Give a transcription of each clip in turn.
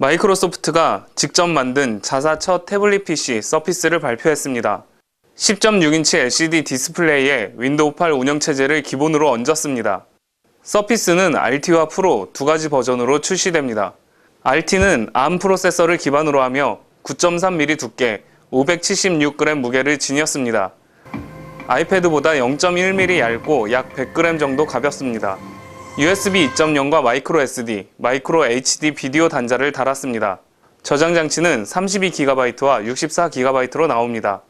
마이크로소프트가 직접 만든 자사 첫 태블릿 PC 서피스를 발표했습니다. 10.6인치 LCD 디스플레이에 윈도우 8 운영체제를 기본으로 얹었습니다. 서피스는 RT와 프로 두 가지 버전으로 출시됩니다. RT는 ARM 프로세서를 기반으로 하며 9.3mm 두께, 576g 무게를 지녔습니다. 아이패드보다 0.1mm 얇고 약 100g 정도 가볍습니다. USB 2.0과 마이크로 SD, 마이크로 HD 비디오 단자를 달았습니다. 저장 장치는 32GB와 64GB로 나옵니다.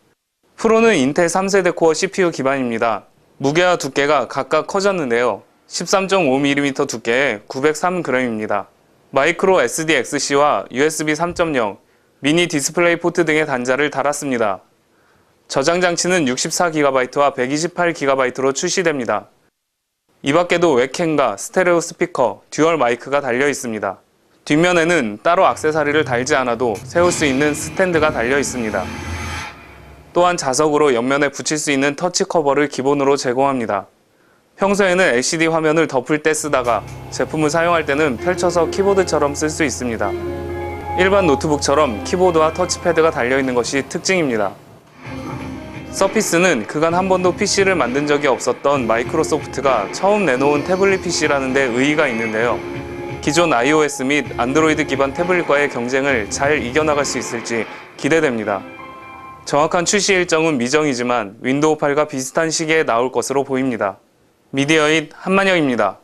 프로는 인텔 3세대 코어 CPU 기반입니다. 무게와 두께가 각각 커졌는데요. 13.5mm 두께에 903g입니다. 마이크로 SDXC와 USB 3.0, 미니 디스플레이 포트 등의 단자를 달았습니다. 저장 장치는 64GB와 128GB로 출시됩니다. 이 밖에도 웹캠과 스테레오 스피커, 듀얼 마이크가 달려 있습니다. 뒷면에는 따로 악세사리를 달지 않아도 세울 수 있는 스탠드가 달려 있습니다. 또한 자석으로 옆면에 붙일 수 있는 터치 커버를 기본으로 제공합니다. 평소에는 LCD 화면을 덮을 때 쓰다가 제품을 사용할 때는 펼쳐서 키보드처럼 쓸 수 있습니다. 일반 노트북처럼 키보드와 터치패드가 달려있는 것이 특징입니다. 서피스는 그간 한 번도 PC를 만든 적이 없었던 마이크로소프트가 처음 내놓은 태블릿 PC라는 데 의의가 있는데요. 기존 iOS 및 안드로이드 기반 태블릿과의 경쟁을 잘 이겨나갈 수 있을지 기대됩니다. 정확한 출시 일정은 미정이지만 윈도우 8과 비슷한 시기에 나올 것으로 보입니다. 미디어인 한만영입니다.